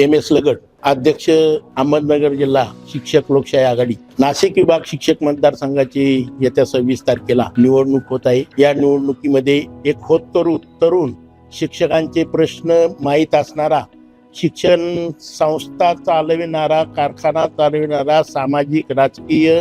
M S लगड अध्यक्ष अहमदनगर जिल्हा शिक्षक लोकशाही आघाडी. नाशिक विभाग शिक्षक मतदारसंघाची येत्या सव्वीस तारखेला निवडणूक होत आहे. या निवडणुकीमध्ये एक होतकरू तरुण शिक्षकांचे प्रश्न माहीत असणारा शिक्षण संस्था चालविणारा कारखाना चालविणारा सामाजिक राजकीय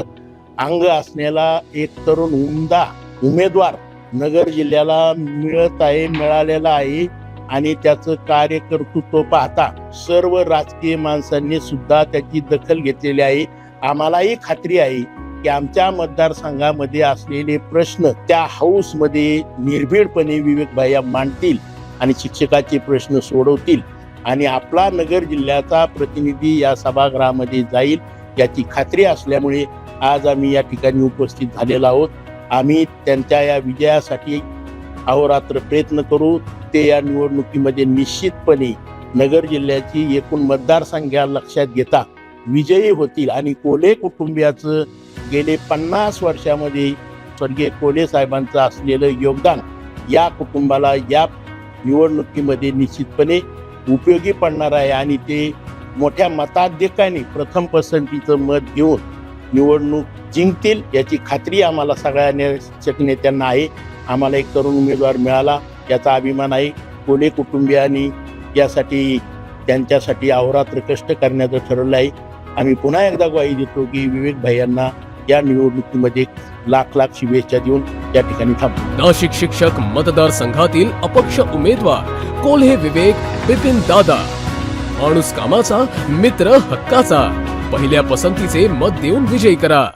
अंग असलेला एक तरुण उमदा उमेदवार नगर जिल्ह्याला मिळत आहे मिळालेला आहे. आणि त्याचं कार्य कर्तृत्व पाहता सर्व राजकीय माणसांनी सुद्धा त्याची दखल घेतलेली आहे. आम्हालाही खात्री आहे की आमच्या मतदारसंघामध्ये असलेले प्रश्न त्या हाऊसमध्ये निर्भीडपणे विवेक भाया मांडतील आणि शिक्षकाचे प्रश्न सोडवतील आणि आपला नगर जिल्ह्याचा प्रतिनिधी या सभागृहामध्ये जाईल याची खात्री असल्यामुळे आज आम्ही या ठिकाणी उपस्थित झालेलो आहोत. आम्ही त्यांच्या या विजयासाठी अहोरात्र प्रयत्न करू ते या निवडणुकीमध्ये निश्चितपणे नगर जिल्ह्याची एकूण मतदारसंख्या लक्षात घेता विजयी होतील. आणि कोले कुटुंबियाचं गेले पन्नास वर्षामध्ये स्वर्गीय कोले साहेबांचं असलेलं योगदान या कुटुंबाला या निवडणुकीमध्ये निश्चितपणे उपयोगी पडणार आहे. आणि ते मोठ्या मताधिकाने प्रथम पसंतीचं मत घेऊन निवडणूक जिंकतील याची खात्री आम्हाला सगळ्या शिक्षक नेत्यांना आहे. आम्हाला एक तरुण उमेदवार मिळाला याचा अभिमान आहे. कोले कुटुंबियांनी यासाठी त्यांच्यासाठी अहोरात्र कष्ट करण्याचं ठरवलं आहे. आम्ही पुन्हा एकदा ग्वाही देतो की विवेक भाई यांना या निवडणुकीमध्ये लाख लाख शुभेच्छा देऊन या ठिकाणी थांबतो नाशिक शिक्षक मतदारसंघातील अपक्ष उमेदवार कोल्हे विवेक बिपिन दादा. माणूस कामाचा मित्र हक्काचा. पहिल्या पसंतीचे मत देऊन विजयी करा.